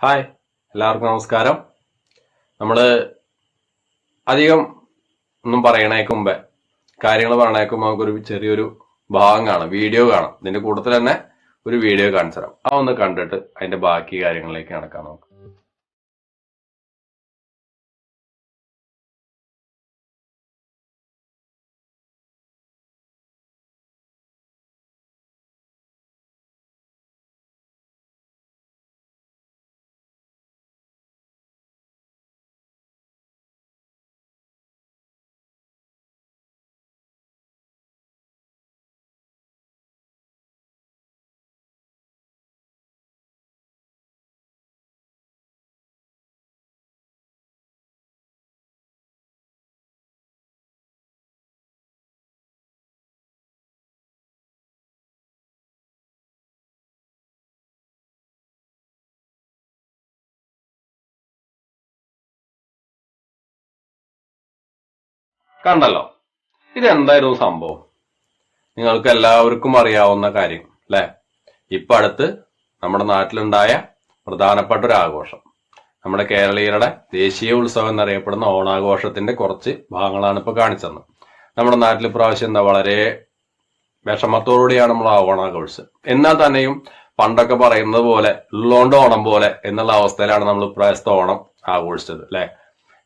Hi എല്ലാവർക്കും നമസ്കാരം. നമ്മൾ അധികം ഒന്നും പറയണേക്ക് മുമ്പേ കാര്യങ്ങൾ പറയണേക്ക് മുമ്പ് നമുക്കൊരു ചെറിയൊരു ഭാഗം കാണാം വീഡിയോ കാണാം. ഇതിന്റെ കൂട്ടത്തിൽ തന്നെ ഒരു വീഡിയോ കാണിച്ചു തരാം ആ ഒന്ന് കണ്ടിട്ട് അതിന്റെ ബാക്കി കാര്യങ്ങളിലേക്ക് നടക്കാം നമുക്ക് കണ്ടല്ലോ. ഇതെന്തായിരുന്നു സംഭവം? നിങ്ങൾക്ക് എല്ലാവർക്കും അറിയാവുന്ന കാര്യം അല്ലെ? ഇപ്പൊ അടുത്ത് നമ്മുടെ നാട്ടിലുണ്ടായ പ്രധാനപ്പെട്ട ഒരു ആഘോഷം. നമ്മുടെ കേരളീയരുടെ ദേശീയ ഉത്സവം എന്നറിയപ്പെടുന്ന ഓണാഘോഷത്തിന്റെ കുറച്ച് ഭാഗങ്ങളാണ് ഇപ്പൊ കാണിച്ചത് നമ്മുടെ നാട്ടിൽ പ്രാവശ്യം എന്താ വളരെ വിഷമത്തോടുകൂടിയാണ് നമ്മൾ ആ ഓണാഘോഷം എന്നാൽ തന്നെയും പണ്ടൊക്കെ പറയുന്നത് പോലെ ഉള്ളോണ്ട് ഓണം പോലെ എന്നുള്ള അവസ്ഥയിലാണ് നമ്മൾ ഇപ്രാവശ്യത്തെ ഓണം ആഘോഷിച്ചത് അല്ലെ?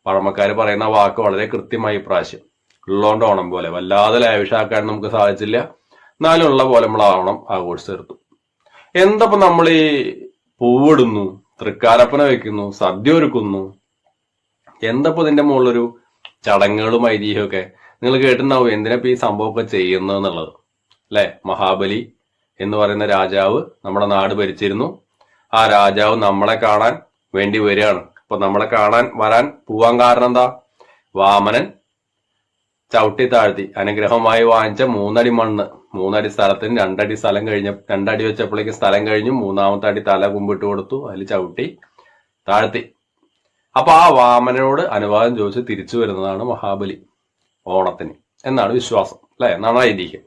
പഴമക്കാർ പറയുന്ന വാക്ക് വളരെ കൃത്യമായി പ്രാവശ്യം ഉള്ളോണ്ട് ഓണം പോലെ. വല്ലാതെ ലാവിഷാക്കാൻ നമുക്ക് സാധിച്ചില്ല. എന്നാലും ഉള്ള പോലെ നമ്മൾ ഓണം ആഘോഷിച്ച് തീർത്തു എന്തപ്പോ നമ്മൾ ഈ പൂവിടുന്നു തൃക്കാലപ്പന വെക്കുന്നു സദ്യ ഒരുക്കുന്നു? എന്തപ്പോ ഇതിന്റെ മുകളിലൊരു ചടങ്ങുകളും ഐതിഹ്യമൊക്കെ നിങ്ങൾ കേട്ടിട്ടുണ്ടാവും. എന്തിനാ ഇപ്പൊ ഈ സംഭവമൊക്കെ ചെയ്യുന്നത് എന്നുള്ളത് അല്ലെ? മഹാബലി എന്ന് പറയുന്ന രാജാവ് നമ്മുടെ നാട് ഭരിച്ചിരുന്നു. ആ രാജാവ് നമ്മളെ കാണാൻ വേണ്ടി വരികയാണ്. അപ്പൊ നമ്മളെ കാണാൻ വരാൻ പോവാൻ കാരണം എന്താ? വാമനൻ ചവിട്ടി താഴ്ത്തി. അനുഗ്രഹമായി വാങ്ങിച്ച മൂന്നടി മണ്ണ്. മൂന്നടി സ്ഥലത്തിന് രണ്ടടി സ്ഥലം കഴിഞ്ഞ രണ്ടടി വെച്ചപ്പോഴേക്ക് സ്ഥലം കഴിഞ്ഞു. മൂന്നാമത്തെ അടി തല കുമ്പിട്ട് കൊടുത്തു. അതിൽ ചവിട്ടി താഴ്ത്തി. അപ്പൊ ആ വാമനോട് അനുവാദം ചോദിച്ച് തിരിച്ചു വരുന്നതാണ് മഹാബലി. ഓണത്തിന്. എന്നാണ് വിശ്വാസം. അല്ലെ? എന്നാണ് ഐതിഹ്യം.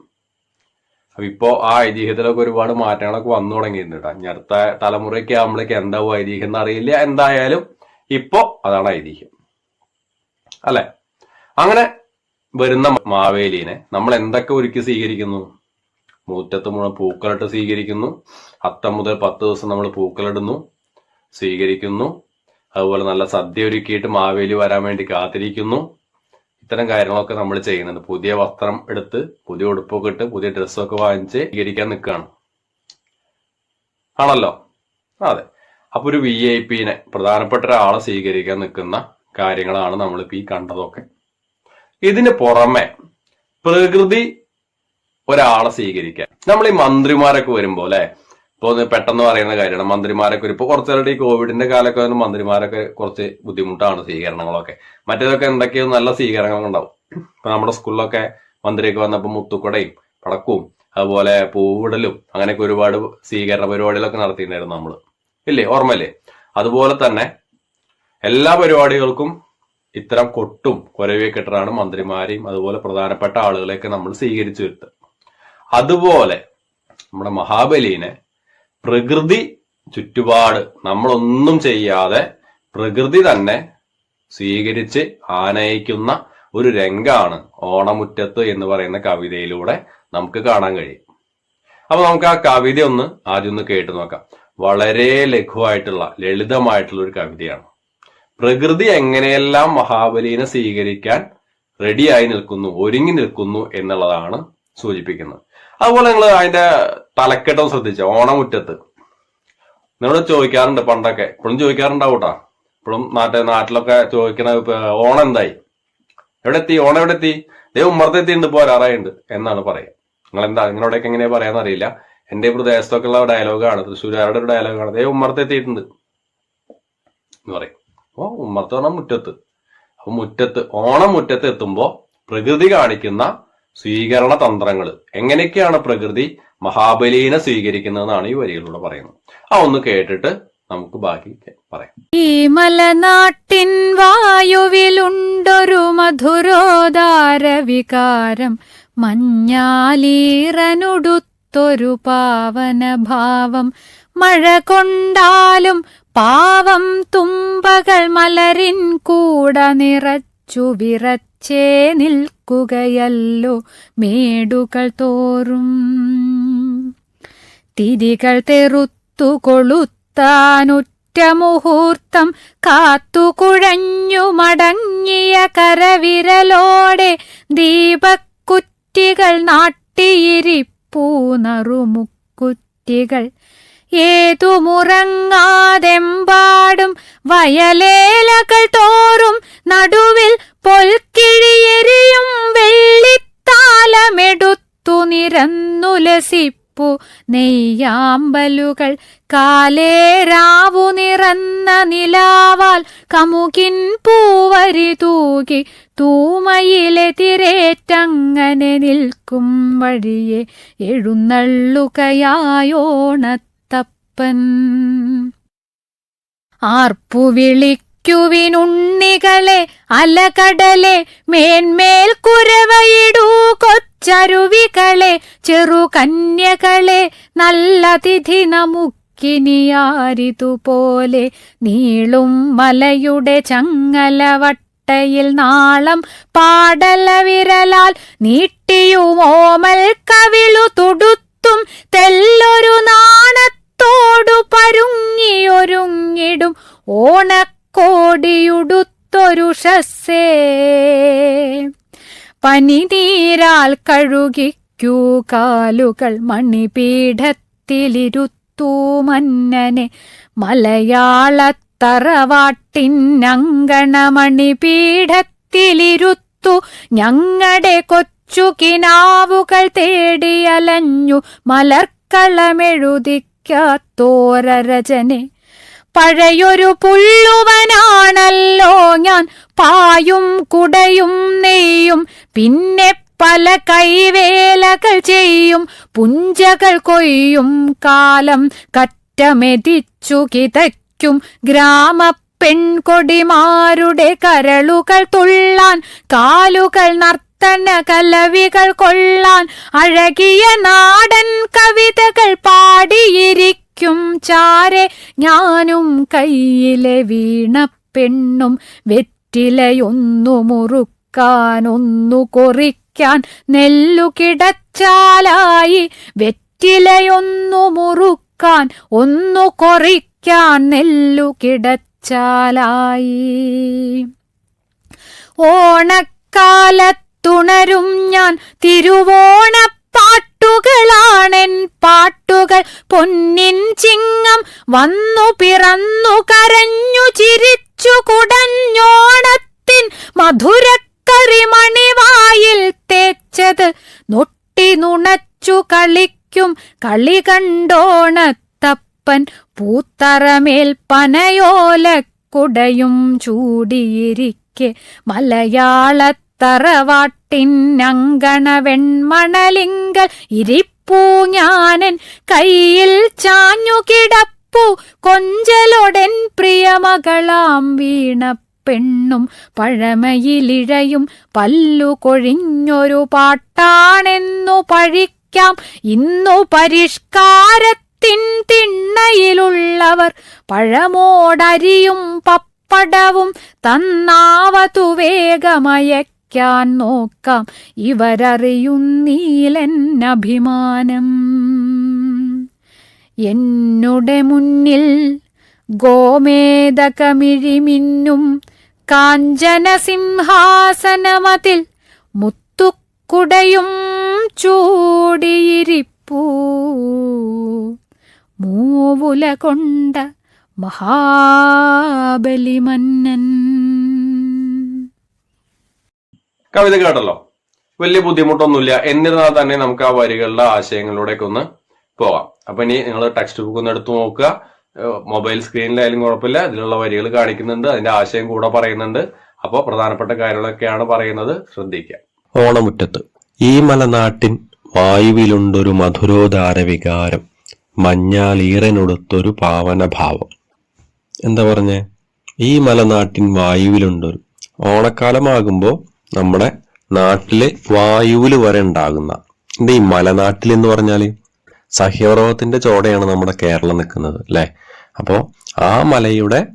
അപ്പൊ ഇപ്പോ ആ ഐതിഹ്യത്തിലൊക്കെ ഒരുപാട് മാറ്റങ്ങളൊക്കെ വന്നു തുടങ്ങിയിരുന്നു കേട്ടോ. ഇനി അടുത്ത തലമുറയൊക്കെ ആകുമ്പോഴേക്ക് എന്താവും ഐതിഹ്യം എന്നറിയില്ല. എന്തായാലും ഇപ്പോ അതാണ് ഐതിഹ്യം അല്ലെ? അങ്ങനെ വരുന്ന മാവേലിനെ നമ്മൾ എന്തൊക്കെ ഒരുക്കി സ്വീകരിക്കുന്നു? മുറ്റത്ത് മുഴുവൻ പൂക്കളിട്ട് സ്വീകരിക്കുന്നു. അത്തം മുതൽ പത്ത് ദിവസം നമ്മൾ പൂക്കളിടുന്നു സ്വീകരിക്കുന്നു. അതുപോലെ നല്ല സദ്യ ഒരുക്കിയിട്ട് മാവേലി വരാൻ വേണ്ടി കാത്തിരിക്കുന്നു. ഇത്തരം കാര്യങ്ങളൊക്കെ നമ്മൾ ചെയ്യുന്നുണ്ട്. പുതിയ വസ്ത്രം എടുത്ത് പുതിയ ഉടുപ്പൊക്കെ ഇട്ട് പുതിയ ഡ്രസ്സൊക്കെ വാങ്ങിച്ച് സ്വീകരിക്കാൻ നിൽക്കുകയാണ്. ആണല്ലോ? അതെ. അപ്പൊ ഒരു വി ഐ പിനെ പ്രധാനപ്പെട്ട ഒരാളെ സ്വീകരിക്കാൻ നിൽക്കുന്ന കാര്യങ്ങളാണ് നമ്മളിപ്പോൾ ഈ കണ്ടതൊക്കെ. ഇതിന് പുറമെ പ്രകൃതി ഒരാളെ സ്വീകരിക്കാൻ. നമ്മൾ ഈ മന്ത്രിമാരൊക്കെ വരുമ്പോൾ അല്ലെ? ഇപ്പോൾ പെട്ടെന്ന് പറയുന്ന കാര്യമാണ്. മന്ത്രിമാരൊക്കെ ഇപ്പൊ കുറച്ചുപേരുടെ ഈ കോവിഡിന്റെ കാലമൊക്കെ വരുമ്പോൾ മന്ത്രിമാരൊക്കെ കുറച്ച് ബുദ്ധിമുട്ടാണ് സ്വീകരണങ്ങളൊക്കെ. മറ്റേതൊക്കെ എന്തൊക്കെയോ നല്ല സ്വീകരണങ്ങൾ ഉണ്ടാവും. ഇപ്പൊ നമ്മുടെ സ്കൂളിലൊക്കെ മന്ത്രിയൊക്കെ വന്നപ്പോൾ മുത്തുക്കുടയും പടക്കവും അതുപോലെ പൂവിടലും അങ്ങനെയൊക്കെ ഒരുപാട് സ്വീകരണ പരിപാടികളൊക്കെ നടത്തിയിട്ടുണ്ടായിരുന്നു നമ്മൾ. ഇല്ലേ? ഓർമ്മയില്ലേ? അതുപോലെ തന്നെ എല്ലാ പരിപാടികൾക്കും ഇത്തരം കൊട്ടും കുരവിയൊക്കെ ഇട്ടാണ് മന്ത്രിമാരെയും അതുപോലെ പ്രധാനപ്പെട്ട ആളുകളെയൊക്കെ നമ്മൾ സ്വീകരിച്ചു വരുത്തുക. അതുപോലെ നമ്മുടെ മഹാബലിനെ പ്രകൃതി ചുറ്റുപാട് നമ്മളൊന്നും ചെയ്യാതെ പ്രകൃതി തന്നെ സ്വീകരിച്ച് ആനയിക്കുന്ന ഒരു രംഗാണ് ഓണമുറ്റത്ത് എന്ന് പറയുന്ന കവിതയിലൂടെ നമുക്ക് കാണാൻ കഴിയും. അപ്പൊ നമുക്ക് ആ കവിത ഒന്ന് ആദ്യം ഒന്ന് കേട്ടു നോക്കാം. വളരെ ലഘുവായിട്ടുള്ള ലളിതമായിട്ടുള്ള ഒരു കവിതയാണ്. പ്രകൃതി എങ്ങനെയെല്ലാം മഹാബലിനെ സ്വീകരിക്കാൻ റെഡിയായി നിൽക്കുന്നു ഒരുങ്ങി നിൽക്കുന്നു എന്നുള്ളതാണ് സൂചിപ്പിക്കുന്നത്. അതുപോലെ നിങ്ങൾ അതിന്റെ തലക്കെട്ടം ശ്രദ്ധിച്ച? ഓണമുറ്റത്ത്. നിങ്ങളോട് ചോദിക്കാറുണ്ട് പണ്ടൊക്കെ. ഇപ്പോഴും ചോദിക്കാറുണ്ടാവൂട്ടാ. ഇപ്പോഴും നാട്ടെ നാട്ടിലൊക്കെ ചോദിക്കണ ഓണം എന്തായി? എവിടെ എത്തി ഓണം എവിടെ എത്തി ദൈവം ഉമ്മറത്തെത്തിയിട്ടുണ്ട് പോരാറായുണ്ട് എന്നാണ് പറയുക. നിങ്ങൾ എന്താ നിങ്ങളോടൊക്കെ എങ്ങനെയാ പറയാന്ന് പ്രദേശത്തൊക്കെ ഉള്ള ഡയലോഗാണ് തൃശ്ശൂരുകാരുടെ ഒരു ഡയലോഗാണ് ദേ ഉമ്മറത്തെത്തിയിട്ടുണ്ട് എന്ന് പറയും. അപ്പൊ ഉമ്മർത്ത് പറഞ്ഞാൽ മുറ്റത്ത്. അപ്പൊ മുറ്റത്ത് ഓണം മുറ്റത്ത് എത്തുമ്പോ പ്രകൃതി കാണിക്കുന്ന സ്വീകരണ തന്ത്രങ്ങൾ എങ്ങനെയൊക്കെയാണ് പ്രകൃതി മഹാബലീനെ സ്വീകരിക്കുന്നതെന്നാണ് ഈ വരികളിലൂടെ പറയുന്നത്. ആ ഒന്ന് കേട്ടിട്ട് നമുക്ക് ബാക്കി പറയാം. ഈ മലനാട്ടിൻ വായുവിലുണ്ടൊരു മധുരോദാര വികാരം മഞ്ഞാലീറനുടുത്തൊരു പാവന ഭാവം മഴ കൊണ്ടാലും പാവം തുമ്പകൾ മലരിൻ കൂട നിറച്ചു വിറച്ചേ നിൽക്കുകയല്ലോ മേടുകൾ തോറും. തിരികൾ തെറുത്തു കൊളുത്താനുറ്റ മുഹൂർത്തം കാത്തുകുഴഞ്ഞു മടങ്ങിയ കരവിരലോടെ ദീപക്കുറ്റികൾ നാട്ടിയിരിപ്പൂ നറുമുക്കുറ്റികൾ ഏതുമുറങ്ങാതെമ്പാടും വയലേലകൾ തോറും നടുവിൽ പൊൽക്കിഴിയെരിയും വെള്ളിത്താലമെടുത്തു നിരന്നുലസിപ്പു നെയ്യാമ്പലുകൾ. കാലേരാവു നിറന്ന നിലാവാൽ കമുകിൻ പൂവരി തൂകി. തൂമയിലെ തിരേറ്റങ്ങനെ നിൽക്കും വഴിയെ എഴുന്നള്ളുകയായോണത്തപ്പൻ. ആർപ്പു വിളിക്കുവിനുണ്ണികളെ അലകടലെ മേന്മേൽ കുരവയിടൂ കൊച്ചരുവികളെ ചെറുകന്യകളെ നല്ലതിഥി നമുക്കിനിയാരിതുപോലെ നീളും മലയുടെ ചങ്ങലവട്ടയിൽ നാളം പാടല വിരലാൽ നീട്ടിയുമോമൽ കവിളു തുടുത്തും തെല്ലൊരു നാണത്തോടു പരുങ്ങിയൊരുങ്ങിടും. ഓണക്കോടിയുടുത്തൊരു ഷസ്സേ പനിനീരാൽ കഴുകിക്കൂ കാലുകൾ മണിപീഠത്തിലിരുത്തൂ മന്നനെ. മലയാളത്തറവാട്ടിനങ്കണമണിപീഠത്തിലിരുത്തു ഞങ്ങളുടെ കൊച്ചു കിനാവുകൾ തേടിയലഞ്ഞു മലർക്കളമെഴുതിക്കാത്തോരരചനെ പഴയൊരു പുള്ളുവനാണല്ലോ ഞാൻ. പായും കുടയും നെയ്യും പിന്നെ പല കൈവേലകൾ ചെയ്യും. പുഞ്ചകൾ കൊയ്യും കാലം കറ്റമെതിച്ചു കിതയ്ക്കും. ഗ്രാമ പെൺകൊടിമാരുടെ കരളുകൾ തുള്ളാൻ കാലുകൾ നർത്തന കലവികൾ കൊള്ളാൻ. അഴകിയ നാടൻ കവിതകൾ പാടിയിരിക്കും. ചാരെ. ഞാനും കയ്യിലെ വീണ പെണ്ണും വെറ്റിലയൊന്നു മുറുക്കാനൊന്നു കൊറിക്കാൻ. നെല്ലു കിടച്ചാലായി വെറ്റിലയൊന്നു മുറുക്കാൻ ഒന്നു കൊറിക്കാൻ. നെല്ലു കിടച്ചാലായി. ഓണക്കാലത്തുണരും ഞാൻ തിരുവോണപ്പാട്ടുകളാണെൻ പാട്ടുകൾ. പൊന്നിൻ ചിങ്ങം വന്നു പിറന്നു കരഞ്ഞു ചിരിച്ചു കുടഞ്ഞോണത്തിൻ മധുരക്കരിമണിവായിൽ തേച്ചത്. നൊട്ടി നുണച്ചു കളിക്കും കളി കണ്ടോണത്തപ്പൻ. പൂത്തറമേൽ പനയോലക്കുടയും ചൂടിയിരിക്കെ. മലയാളത്തറവാട്ടിനങ്കണ വെൺമണലിങ്കൽ ഇരിപ്പൂ ഞാനൻ കയ്യിൽ ചാഞ്ഞു കിടപ്പു. കൊഞ്ചലൊടൻ പ്രിയമകളാം വീണ പെണ്ണും പഴമയിലിഴയും പല്ലു കൊഴിഞ്ഞൊരു പാട്ടാണെന്നു പഴിക്കാം. ഇന്നു പരിഷ്കാരത്തിൻ തിണ്ണയിലുള്ളവർ പഴമോടരിയും പപ്പടവും തന്നാവതു വേഗമയക്കാൻ നോക്കാം. ഇവരറിയുന്നീലൻ അഭിമാനം. എന്നുടെ മുന്നിൽ ഗോമേതകമിഴിമിന്നും കാഞ്ചന സിംഹാസനമതിൽ മുത്തുക്കുടയും ചൂടിയിരിപ്പൂ. മൂവുല കൊണ്ട മഹാബലി കവിത കേട്ടല്ലോ വലിയ ബുദ്ധിമുട്ടൊന്നുമില്ല. എന്നിരുന്നാൽ തന്നെ നമുക്ക് ആ വരികളുടെ ആശയങ്ങളിലൂടെയൊക്കെ ഒന്ന് പോകാം. അപ്പൊ ഇനി നിങ്ങൾ ടെക്സ്റ്റ് ബുക്ക് ഒന്ന് എടുത്തു നോക്കുക. മൊബൈൽ സ്ക്രീനിലായാലും കുഴപ്പമില്ല. ഇതിലുള്ള വരികൾ കാണിക്കുന്നുണ്ട്. അതിന്റെ ആശയം കൂടെ പറയുന്നുണ്ട്. അപ്പോൾ പ്രധാനപ്പെട്ട കാര്യങ്ങളൊക്കെയാണ് പറയുന്നത്. ശ്രദ്ധിക്കുക. ഓണമുറ്റത്ത്. ഈ മലനാട്ടിൻ വായുവിലുണ്ടൊരു മധുരോദാര വികാരം മഞ്ഞാലീറനൊടുത്തൊരു പാവനഭാവം. എന്താ പറഞ്ഞേ? ഈ മലനാട്ടിൻ വായുവിലുണ്ടൊരു. ഓണക്കാലമാകുമ്പോൾ നമ്മുടെ നാട്ടിലെ വായുവിൽ വരെ ഉണ്ടാകുന്ന എന്റെ ഈ മലനാട്ടിൽ എന്ന് പറഞ്ഞാൽ സഹ്യപർവതത്തിന്റെ ചോടയാണ് നമ്മുടെ കേരളം നിൽക്കുന്നത് അല്ലെ? അപ്പോ ആ മലയുടെ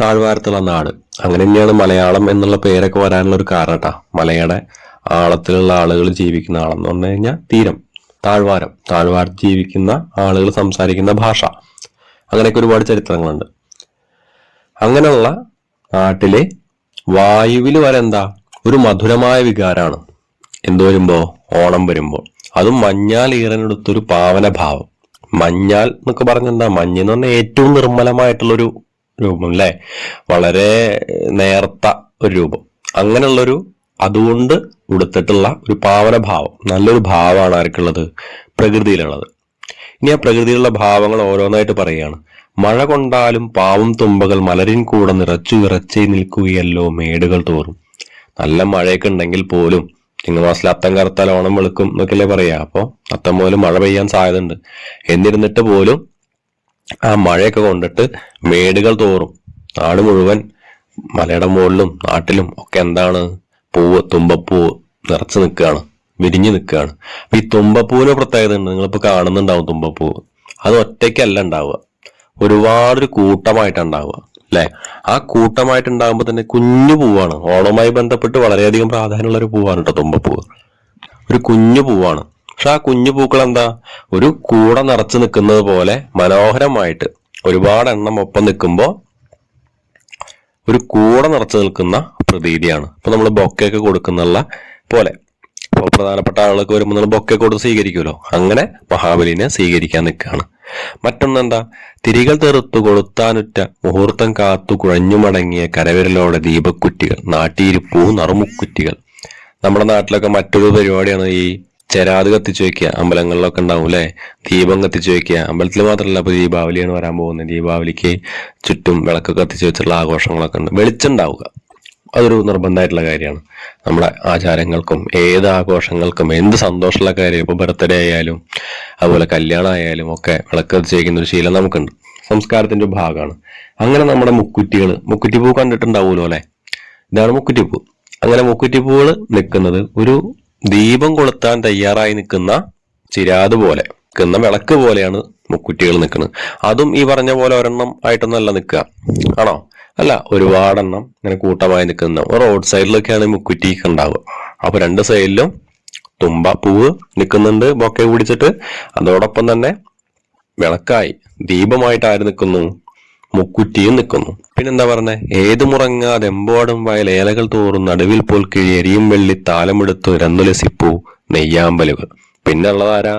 താഴ്വാരത്തുള്ള നാട് അങ്ങനെ തന്നെയാണ് മലയാളം എന്നുള്ള പേരൊക്കെ വരാനുള്ള ഒരു കാരണം കേട്ടാ മലയുടെ ആളത്തിലുള്ള ആളുകൾ ജീവിക്കുന്ന ആളെന്ന് പറഞ്ഞു കഴിഞ്ഞാൽ തീരം താഴ്വാരം താഴ്വാരത്ത് ജീവിക്കുന്ന ആളുകൾ സംസാരിക്കുന്ന ഭാഷ. അങ്ങനെയൊക്കെ ഒരുപാട് ചരിത്രങ്ങളുണ്ട്. അങ്ങനെയുള്ള നാട്ടിലെ വായുവിൽ വരെ എന്താ? ഒരു മധുരമായ വികാരമാണ് എന്ത് വരുമ്പോ? ഓണം വരുമ്പോൾ അതും മഞ്ഞാൽ ഈറനെടുത്തൊരു പാവന ഭാവം മഞ്ഞാൽ എന്നൊക്കെ പറഞ്ഞെന്താ? മഞ്ഞ് എന്ന് പറഞ്ഞാൽ ഏറ്റവും നിർമ്മലമായിട്ടുള്ളൊരു രൂപം അല്ലേ? വളരെ നേർത്ത ഒരു രൂപം. അങ്ങനെയുള്ളൊരു അതുകൊണ്ട് ഉടുത്തിട്ടുള്ള ഒരു പാവന ഭാവം നല്ലൊരു ഭാവമാണ് ആർക്കുള്ളത്? പ്രകൃതിയിലുള്ളത്. ഇനി ആ പ്രകൃതിയിലുള്ള ഭാവങ്ങൾ ഓരോന്നായിട്ട് പറയുകയാണ്. മഴ കൊണ്ടാലും പാവം തുമ്പകൾ മലരിൻ കൂടെ നിറച്ചു വിറച്ചേ നിൽക്കുകയല്ലോ മേടുകൾ തോറും. നല്ല മഴയൊക്കെ ഉണ്ടെങ്കിൽ പോലും ചിങ്ങമാസത്തിൽ അത്തം കറുത്താൽ ഓണം വെളുക്കും എന്നൊക്കെയല്ലേ പറയാ. അപ്പോൾ അത്തം പോലും മഴ പെയ്യാൻ സാധ്യതയുണ്ട്. എന്നിരുന്നിട്ട് പോലും ആ മഴയൊക്കെ കൊണ്ടിട്ട് മേടുകൾ തോറും നാട് മുഴുവൻ മലയുടെ മുകളിലും നാട്ടിലും ഒക്കെ എന്താണ്? പൂവ് തുമ്പപ്പൂവ് നിറച്ച് നിൽക്കുകയാണ് വിരിഞ്ഞു നിൽക്കുകയാണ്. അപ്പൊ ഈ തുമ്പപ്പൂവിന് പ്രത്യേകത ഉണ്ട്. നിങ്ങളിപ്പോ കാണുന്നുണ്ടാവും തുമ്പപ്പൂവ്. അത് ഒറ്റയ്ക്കല്ല ഉണ്ടാവുക. ഒരുപാടൊരു കൂട്ടമായിട്ടുണ്ടാവുക അല്ലെ? ആ കൂട്ടമായിട്ടുണ്ടാകുമ്പോൾ തന്നെ കുഞ്ഞു പൂവാണ്. ഓണവുമായി ബന്ധപ്പെട്ട് വളരെയധികം പ്രാധാന്യമുള്ള ഒരു പൂവാണ് കേട്ടോ തുമ്പപ്പൂവ്. ഒരു കുഞ്ഞു പൂവാണ്. പക്ഷെ ആ കുഞ്ഞു പൂക്കൾ എന്താ ഒരു കൂട നിറച്ച് നിൽക്കുന്നത് പോലെ മനോഹരമായിട്ട് ഒരുപാട് എണ്ണം ഒപ്പം നിൽക്കുമ്പോൾ ഒരു കൂട നിറച്ച് നിൽക്കുന്ന പ്രതീതിയാണ്. ഇപ്പൊ നമ്മൾ ബൊക്കെയൊക്കെ കൊടുക്കുന്നുള്ള പോലെ. ഇപ്പോൾ പ്രധാനപ്പെട്ട ആളുകൾക്ക് വരുമ്പോൾ നമ്മൾ ബൊക്കെ കൊടുത്ത് സ്വീകരിക്കുമല്ലോ. അങ്ങനെ മഹാബലിനെ സ്വീകരിക്കാൻ നിൽക്കുകയാണ്. മറ്റൊന്നെന്താ? തിരികൾ തെറുത്തു കൊളുത്താനുറ്റ മുഹൂർത്തം കാത്തു കുഴഞ്ഞു മടങ്ങിയ കരവിരലോടെ ദീപക്കുറ്റികൾ നാട്ടിയിരിപ്പൂ നറുമുക്കുറ്റികൾ. നമ്മുടെ നാട്ടിലൊക്കെ മറ്റൊരു പരിപാടിയാണ് ഈ ചെരാത് കത്തിച്ചു വെക്കുക. അമ്പലങ്ങളിലൊക്കെ ഉണ്ടാവും അല്ലെ? ദീപം കത്തിച്ചു വെക്കുക. അമ്പലത്തിൽ മാത്രമല്ല അപ്പൊ ദീപാവലിയാണ് വരാൻ പോകുന്നത്. ദീപാവലിക്ക് ചുറ്റും വിളക്ക് കത്തിച്ചു വെച്ചിട്ടുള്ള ആഘോഷങ്ങളൊക്കെ ഉണ്ട്. വെളിച്ചുണ്ടാവുക അതൊരു നിർബന്ധമായിട്ടുള്ള കാര്യമാണ്. നമ്മുടെ ആചാരങ്ങൾക്കും ഏത് ആഘോഷങ്ങൾക്കും എന്ത് സന്തോഷമുള്ള കാര്യം ഇപ്പൊ ബർത്ത്ഡേ ആയാലും അതുപോലെ കല്യാണം ആയാലും ഒക്കെ വിളക്ക് വയ്ക്കുന്ന ഒരു ശീലം നമുക്കുണ്ട്. സംസ്കാരത്തിന്റെ ഭാഗമാണ്. അങ്ങനെ നമ്മുടെ മുക്കുറ്റികൾ മുക്കുറ്റിപ്പൂ കണ്ടിട്ടുണ്ടാവുമല്ലോ അല്ലേ? ഇതാണ് മുക്കുറ്റിപ്പൂ. അങ്ങനെ മുക്കുറ്റിപ്പൂകൾ നിൽക്കുന്നത് ഒരു ദീപം കൊളുത്താൻ തയ്യാറായി നിൽക്കുന്ന ചിരാത് പോലെ നിൽക്കുന്ന വിളക്ക് പോലെയാണ് മുക്കുറ്റികൾ നിൽക്കുന്നത്. അതും ഈ പറഞ്ഞ പോലെ ഒരെണ്ണം ആയിട്ടൊന്നല്ല നിൽക്കുക. ആണോ? അല്ല ഒരുപാടെണ്ണം ഇങ്ങനെ കൂട്ടമായി നിൽക്കുന്ന റോഡ് സൈഡിലൊക്കെയാണ് മുക്കുറ്റിയൊക്കെ മുക്കുറ്റി ഉണ്ടാവുക. അപ്പൊ രണ്ട് സൈഡിലും തുമ്പ പൂവ് നിൽക്കുന്നുണ്ട് ബൊക്കെ പിടിച്ചിട്ട്. അതോടൊപ്പം തന്നെ വിളക്കായി ദീപമായിട്ട് ആര് നിൽക്കുന്നു മുക്കുറ്റിയും നിൽക്കുന്നു. പിന്നെന്താ പറഞ്ഞേ ഏത് മുറങ്ങാതെ എമ്പോടും വയൽ ഏലകൾ തോറും നടുവിൽ പോൽ കിഴി എരിയും വെള്ളി താലമെടുത്തു രന്നുലസിപ്പൂ നെയ്യാമ്പലുകൾ. പിന്നെ ഉള്ളതാരാ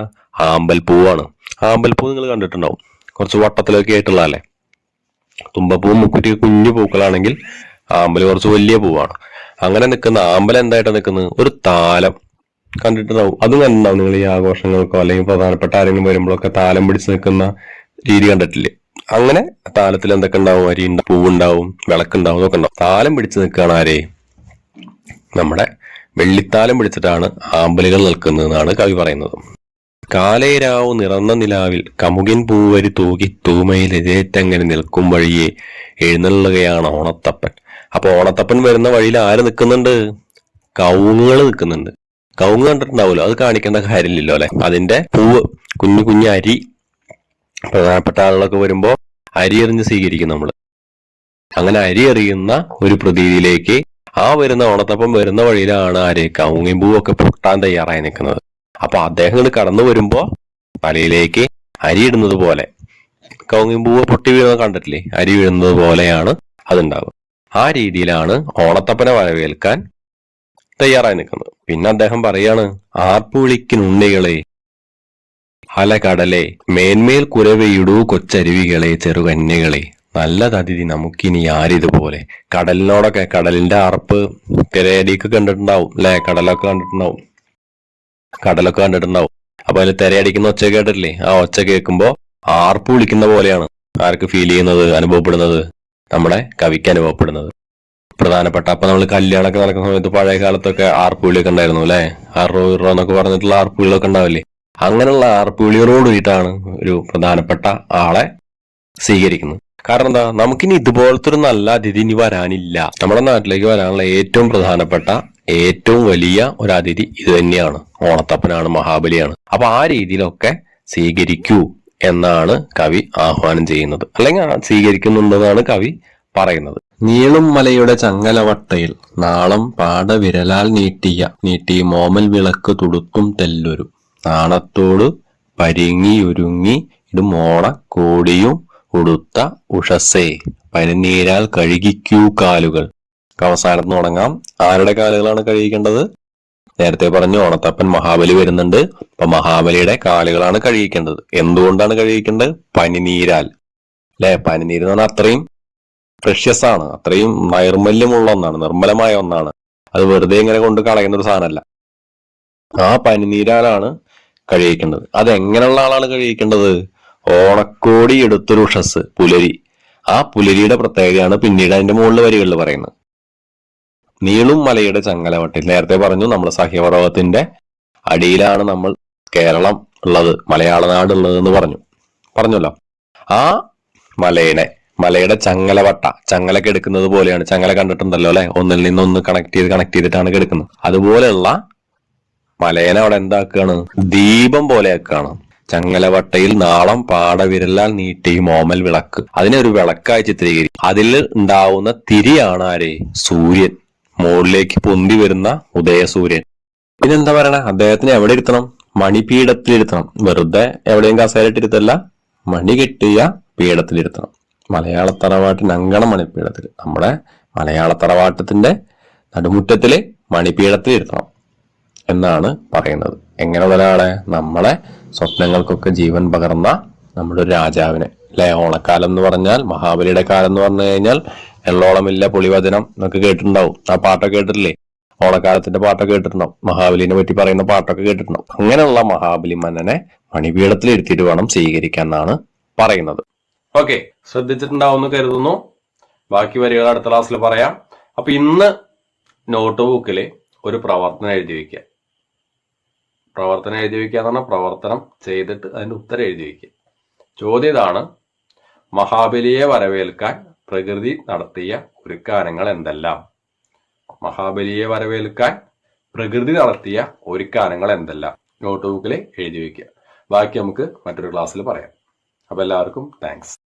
ആമ്പൽ പൂവാണ് ആമ്പൽ പൂ നിങ്ങൾ കണ്ടിട്ടുണ്ടാവും. കുറച്ച് വട്ടത്തിലൊക്കെ ആയിട്ടുള്ള അല്ലേ? തുമ്പപ്പൂവും മുക്കുറ്റി കുഞ്ഞു പൂക്കളാണെങ്കിൽ ആമ്പൽ കുറച്ച് വലിയ പൂവാണ്. അങ്ങനെ നിൽക്കുന്ന ആമ്പൽ എന്തായിട്ട് നിൽക്കുന്നത്? ഒരു താലം. കണ്ടിട്ടുണ്ടാവും. അതും കണ്ടിട്ടുണ്ടാവും നിങ്ങൾ ഈ ആഘോഷങ്ങൾക്കോ അല്ലെങ്കിൽ പ്രധാനപ്പെട്ട ആരെങ്കിലും വരുമ്പോഴൊക്കെ താലം പിടിച്ച് നിൽക്കുന്ന രീതി കണ്ടിട്ടില്ലേ? അങ്ങനെ താലത്തിൽ എന്തൊക്കെ ഉണ്ടാവും? അരി പൂവുണ്ടാവും വിളക്കുണ്ടാവും അതൊക്കെ ഉണ്ടാവും. താലം പിടിച്ച് നിൽക്കുകയാണ് ആരെ? നമ്മുടെ വെള്ളിത്താലം പിടിച്ചിട്ടാണ് ആമ്പലുകൾ നിൽക്കുന്നതെന്നാണ് കവി പറയുന്നത്. കാലേരാവ് നിറന്ന നിലാവിൽ കമുകിൻ പൂവരി തൂകി തൂമയിൽ എതേറ്റങ്ങനെ നിൽക്കും വഴിയെ എഴുന്നള്ളുകയാണ് ഓണത്തപ്പൻ. അപ്പൊ ഓണത്തപ്പൻ വരുന്ന വഴിയിൽ ആര് നിൽക്കുന്നുണ്ട്? കവുങ്ങുകൾ നിൽക്കുന്നുണ്ട്. കവുങ്ങ് കണ്ടിട്ടുണ്ടാവുമല്ലോ? അത് കാണിക്കേണ്ട കാര്യമില്ലല്ലോ അല്ലെ? അതിന്റെ പൂവ് കുഞ്ഞു കുഞ്ഞു അരി പ്രധാനപ്പെട്ട ആളുകളൊക്കെ വരുമ്പോ അരി എറിഞ്ഞ് സ്വീകരിക്കും നമ്മൾ അങ്ങനെ അരി എറിയുന്ന ഒരു പ്രതീതിയിലേക്ക് ആ വരുന്ന ഓണത്തപ്പം വരുന്ന വഴിയിലാണ് ആര് കവുങ്ങിൻ പൂവൊക്കെ പൊട്ടാൻ തയ്യാറായി നിൽക്കുന്നത്. അപ്പൊ അദ്ദേഹം ഇങ്ങനെ കടന്നു വരുമ്പോ തലയിലേക്ക് അരി ഇടുന്നത് പോലെ. കവുങ്ങിൻ പൂവ് പൊട്ടി വീഴുന്നത് കണ്ടിട്ടില്ലേ? അരി വീഴുന്നത് പോലെയാണ് അതുണ്ടാവുക. ആ രീതിയിലാണ് ഓണത്തപ്പനെ വരവേൽക്കാൻ തയ്യാറായി നിൽക്കുന്നത്. പിന്നെ അദ്ദേഹം പറയാണ് ആർപ്പുവിളിക്കിനുണ്ണികളെ അലകടലെ മേന്മേൽ കുരവയിടൂ കൊച്ചരുവികളെ ചെറുകന്യകളെ നല്ലതതിഥി നമുക്കിനി ആരിതുപോലെ. കടലിനോടൊക്കെ കടലിന്റെ അറപ്പ് തിരയടിയൊക്കെ കണ്ടിട്ടുണ്ടാവും അല്ലെ? കടലൊക്കെ കണ്ടിട്ടുണ്ടാവും. കടലൊക്കെ കണ്ടിട്ടുണ്ടാവും. അപ്പൊ അതിൽ തിരയടിക്കുന്ന ഒച്ച കേട്ടിട്ടില്ലേ? ആ ഒച്ച കേൾക്കുമ്പോ ആർപ്പ് വിളിക്കുന്ന പോലെയാണ് ആർക്ക് ഫീൽ ചെയ്യുന്നത് അനുഭവപ്പെടുന്നത് നമ്മുടെ കവിക്ക് അനുഭവപ്പെടുന്നത്. പ്രധാനപ്പെട്ട അപ്പൊ നമ്മൾ കല്യാണമൊക്കെ നടക്കുന്ന സമയത്ത് പഴയ കാലത്തൊക്കെ ആർപ്പുവിളിയൊക്കെ ഉണ്ടായിരുന്നു അല്ലെ? അറോ ഇറോ എന്നൊക്കെ പറഞ്ഞിട്ടുള്ള ആർപ്പുവിളിയൊക്കെ ഉണ്ടാവില്ലേ? അങ്ങനെയുള്ള ആർപ്പുവിളികളോട് കൂടിയിട്ടാണ് ഒരു പ്രധാനപ്പെട്ട ആളെ സ്വീകരിക്കുന്നത്. കാരണം എന്താ? നമുക്കിനി ഇതുപോലത്തെ ഒരു നല്ല അതിഥി ഇനി വരാനില്ല. നമ്മുടെ നാട്ടിലേക്ക് വരാനുള്ള ഏറ്റവും പ്രധാനപ്പെട്ട ഏറ്റവും വലിയ ഒരു അതിഥി ഇത് തന്നെയാണ്. ഓണത്തപ്പനാണ് മഹാബലിയാണ്. അപ്പൊ ആ രീതിയിലൊക്കെ സ്വീകരിക്കൂ എന്നാണ് കവി ആഹ്വാനം ചെയ്യുന്നത്. അല്ലെങ്കിൽ സ്വീകരിക്കുന്നുണ്ടെന്നാണ് കവി പറയുന്നത്. നീളും മലയുടെ ചങ്ങലവട്ടയിൽ നാളം പാട വിരലാൽ നീട്ടിയ നീട്ടി മോമൽ വിളക്ക് തുടുത്തും തെല്ലൊരു. നാണത്തോട് പരിങ്ങിയൊരുങ്ങി ഇടുമോണ കോടിയും ഉടുത്ത ഉഷസേ പനിനീരാൽ കഴുകിക്കൂ കാലുകൾ. അവസാനത്ത് തുടങ്ങാം. ആരുടെ കാലുകളാണ് കഴിയിക്കേണ്ടത് നേരത്തെ പറഞ്ഞു ഓണത്തപ്പൻ മഹാബലി വരുന്നുണ്ട്. അപ്പൊ മഹാബലിയുടെ കാലുകളാണ് കഴിയിക്കേണ്ടത് എന്തുകൊണ്ടാണ് കഴിയിക്കേണ്ടത് പനിനീരാൽ. അല്ലെ? പനിനീര് എന്ന് പറഞ്ഞാൽ അത്രയും പ്രഷ്യസ് ആണ്. അത്രയും നൈർമല്യമുള്ള ഒന്നാണ്. നിർമ്മലമായ ഒന്നാണ്. അത് വെറുതെ ഇങ്ങനെ കൊണ്ട് കളയുന്ന ഒരു സാധനമല്ല. ആ പനിനീരാലാണ് കഴിയിക്കേണ്ടത് അത് എങ്ങനെയുള്ള ആളാണ് കഴിയിക്കേണ്ടത് ഓണക്കോടി എടുത്തൊരു ഉഷസ് പുലരി. ആ പുലരിയുടെ പ്രത്യേകതയാണ് പിന്നീട് അതിന്റെ മുകളിൽ വരികളിൽ പറയുന്നത്. നീളും മലയുടെ ചങ്ങലവട്ടിൽ നേരത്തെ പറഞ്ഞു നമ്മൾ സഹ്യപർവതത്തിന്റെ അടിയിലാണ് നമ്മൾ കേരളം ഉള്ളത് മലയാള നാട് ഉള്ളത് എന്ന് പറഞ്ഞു. പറഞ്ഞല്ലോ. ആ മലയുടെ മലയുടെ ചങ്ങലവട്ട ചങ്ങലൊക്കെ എടുക്കുന്നത് പോലെയാണ്. ചങ്ങല കണ്ടിട്ടുണ്ടല്ലോ അല്ലെ? ഒന്നിൽ നിന്ന് ഒന്ന് കണക്ട് ചെയ്ത് കണക്ട് ചെയ്തിട്ടാണ് കിടക്കുന്നത് അതുപോലെയുള്ള മലേനെ അവിടെ എന്താക്കുകയാണ്? ദീപം പോലെയൊക്കെയാണ് ചങ്ങലവട്ടയിൽ നാളം പാടവിരലാൽ നീട്ടി മോമൽ വിളക്ക്. അതിനെ ഒരു വിളക്കായി ചിത്രീകരിക്കും. അതിൽ ഉണ്ടാവുന്ന തിരിയാണ് ആരെ? സൂര്യൻ. മുകളിലേക്ക് പൊന്തി വരുന്ന ഉദയസൂര്യൻ. പിന്നെന്താ പറയണ? അദ്ദേഹത്തിന് എവിടെ ഇരുത്തണം? മണിപീഠത്തിലിരുത്തണം. വെറുതെ എവിടെയും കസേരയിട്ടിരുത്തല്ല. മണി കെട്ടിയ പീഠത്തിലിരുത്തണം. മലയാള തറവാട്ടിന് അങ്കണ മണിപ്പീഠത്തിൽ നമ്മുടെ മലയാള തറവാട്ടത്തിന്റെ നടുമുറ്റത്തിൽ മണിപീഠത്തിലിരുത്തണം എന്നാണ് പറയുന്നത്. എങ്ങനെയുള്ള ഒരാളെ നമ്മളെ സ്വപ്നങ്ങൾക്കൊക്കെ ജീവൻ പകർന്ന നമ്മുടെ ഒരു രാജാവിനെ. അല്ലെ? ഓണക്കാലം എന്ന് പറഞ്ഞാൽ മഹാബലിയുടെ കാലം എന്ന് പറഞ്ഞു കഴിഞ്ഞാൽ എള്ളോളമില്ല പുളിവചനം എന്നൊക്കെ കേട്ടിട്ടുണ്ടാവും. ആ പാട്ടൊക്കെ കേട്ടിട്ടില്ലേ? ഓണക്കാലത്തിന്റെ പാട്ടൊക്കെ കേട്ടിട്ടുണ്ടാവും. മഹാബലിനെ പറ്റി പറയുന്ന പാട്ടൊക്കെ കേട്ടിട്ടുണ്ടാവും. അങ്ങനെയുള്ള മഹാബലി മന്നനെ മണിപീഠത്തിൽ ഇരുത്തിയിട്ട് വേണം സ്വീകരിക്കാൻ എന്നാണ് പറയുന്നത്. ഓക്കെ ശ്രദ്ധിച്ചിട്ടുണ്ടാവുമെന്ന് കരുതുന്നു. ബാക്കി വരികൾ അടുത്ത ക്ലാസ്സിൽ പറയാം. അപ്പൊ ഇന്ന് നോട്ട് ബുക്കിൽ ഒരു പ്രവർത്തനം എഴുതി വെക്കുക. പ്രവർത്തനം എഴുതി വെക്കുക എന്ന് പറഞ്ഞാൽ പ്രവർത്തനം ചെയ്തിട്ട് അതിന്റെ ഉത്തരം എഴുതി വെക്കുക. ചോദ്യം ഇതാണ് മഹാബലിയെ വരവേൽക്കാൻ പ്രകൃതി നടത്തിയ ഒരുക്കാനങ്ങൾ എന്തെല്ലാം? മഹാബലിയെ വരവേൽക്കാൻ പ്രകൃതി നടത്തിയ ഒരുക്കാനങ്ങൾ എന്തെല്ലാം? നോട്ട് ബുക്കിൽ എഴുതി വയ്ക്കുക ബാക്കി നമുക്ക് മറ്റൊരു ക്ലാസ്സിൽ പറയാം. അപ്പോൾ എല്ലാവർക്കും താങ്ക്സ്